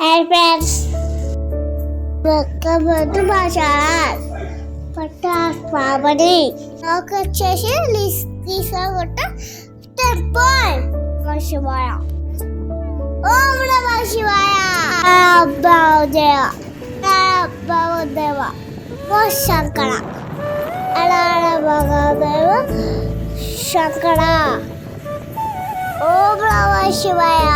Hi friends welcome to మా channel పట్టాస్ పాపని నాకు వచ్చేసి తీసుకుంట టెంపుల్ నమ శివాయ ఓం నమ శివాయ బావుదేవ బావుదేవ ఓ శంకర అలా భగదేవ శంకర ఓం నమ శివాయ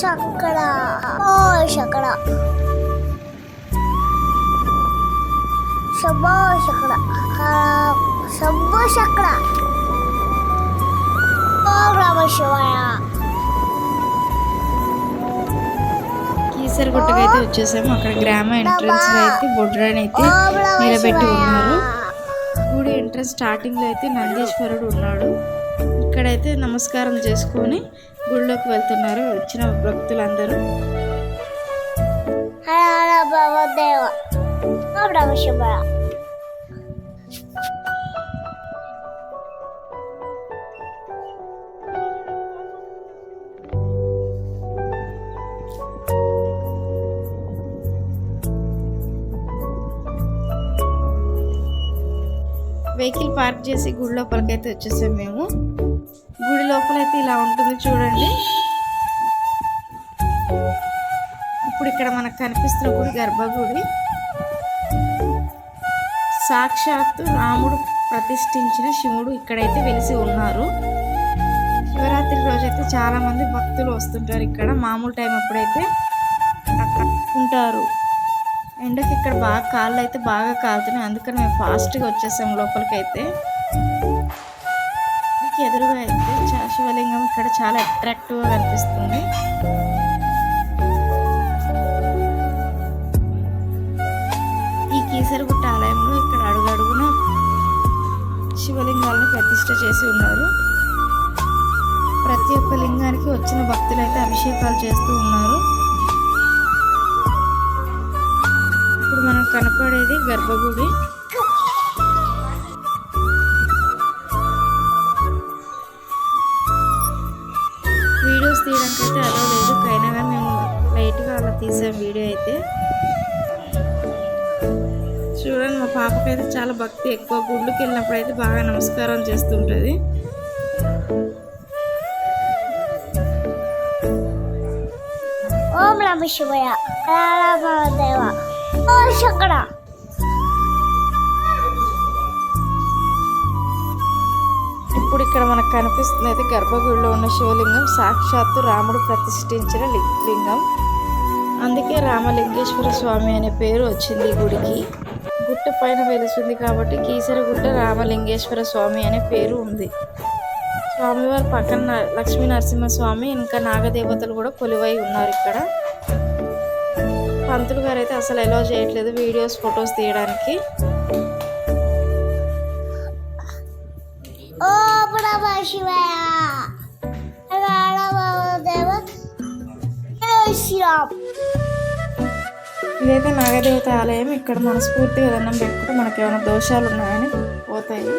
శంకర ఓ శంకర శంభో శంకర శంభో శంకర ఓం నమ శివాయ కీసరగుట్టకు అయితే వచ్చేసాము. అక్కడ గ్రామ ఎంట్రన్స్లో అయితే బొడ్రాని అయితే నిలబెట్టి ఉన్నారు. గుడి ఎంట్రన్స్ స్టార్టింగ్లో అయితే నందీశ్వరుడు ఉన్నాడు. ఇక్కడైతే నమస్కారం చేసుకొని గుడిలోకి వెళ్తున్నారు వచ్చిన భక్తులందరూ. వెహికల్ పార్క్ చేసి గుడి లోపలికైతే వచ్చేసాం మేము. గుడి లోపల అయితే ఇలా ఉంటుంది చూడండి. ఇప్పుడు ఇక్కడ మనకు కనిపిస్తున్న గుడి గర్భగుడి. సాక్షాత్తు రాముడు ప్రతిష్ఠించిన శివుడు ఇక్కడైతే వెలిసి ఉన్నారు. శివరాత్రి రోజైతే చాలామంది భక్తులు వస్తుంటారు ఇక్కడ. మామూలు టైం అప్పుడైతే అక్కడ ఉంటారు. ఎండకి ఇక్కడ బాగా కాళ్ళు అయితే బాగా కాలుతున్నాయి. అందుకని మేము ఫాస్ట్గా వచ్చేసాము లోపలికి అయితే ఎదురుగా అయితే శివలింగం ఇక్కడ చాలా అట్రాక్టివ్గా కనిపిస్తుంది. ఈ కీసరగుట్ట ఆలయంలో ఇక్కడ అడుగడుగున శివలింగాలను ప్రతిష్ట చేసి ఉన్నారు. ప్రతి ఒక్క లింగానికి వచ్చిన భక్తులైతే అభిషేకాలు చేస్తూ ఉన్నారు. ఇప్పుడు మనకు కనపడేది గర్భగుడి. వీడియోస్ తీయడానికి అయితే అలా లేదు. కైనా కానీ మేము లైట్గా అలా తీసాం వీడియో అయితే. చూడండి మా పాపకైతే చాలా భక్తి ఎక్కువ. గుళ్ళకి వెళ్ళినప్పుడు అయితే బాగా నమస్కారం చేస్తుంటుంది. ఓం నమ శివయ. హర హర ఓ ఇక్కడ మనకు కనిపిస్తుంది గర్భగుడిలో ఉన్న శివలింగం సాక్షాత్తు రాముడు ప్రతిష్ఠించిన లింగం. అందుకే రామలింగేశ్వర స్వామి అనే పేరు వచ్చింది గుడికి. గుట్ట పైన వెలుస్తుంది కాబట్టి కీసరగుట్ట రామలింగేశ్వర స్వామి అనే పేరు ఉంది. స్వామివారి పక్కన లక్ష్మీ నరసింహస్వామి ఇంకా నాగదేవతలు కూడా కొలువై ఉన్నారు ఇక్కడ. పంతులు గారు అయితే అసలు ఎలా చేయట్లేదు వీడియోస్ ఫొటోస్ తీయడానికి. నమ శివాయ శ్రీరామ్ ఇదైతే నాగదేవత ఆలయం. ఇక్కడ మనస్ఫూర్తిగా దండం పెట్టుకుంటే మనకి ఏమైనా దోషాలు ఉన్నాయని పోతాయి.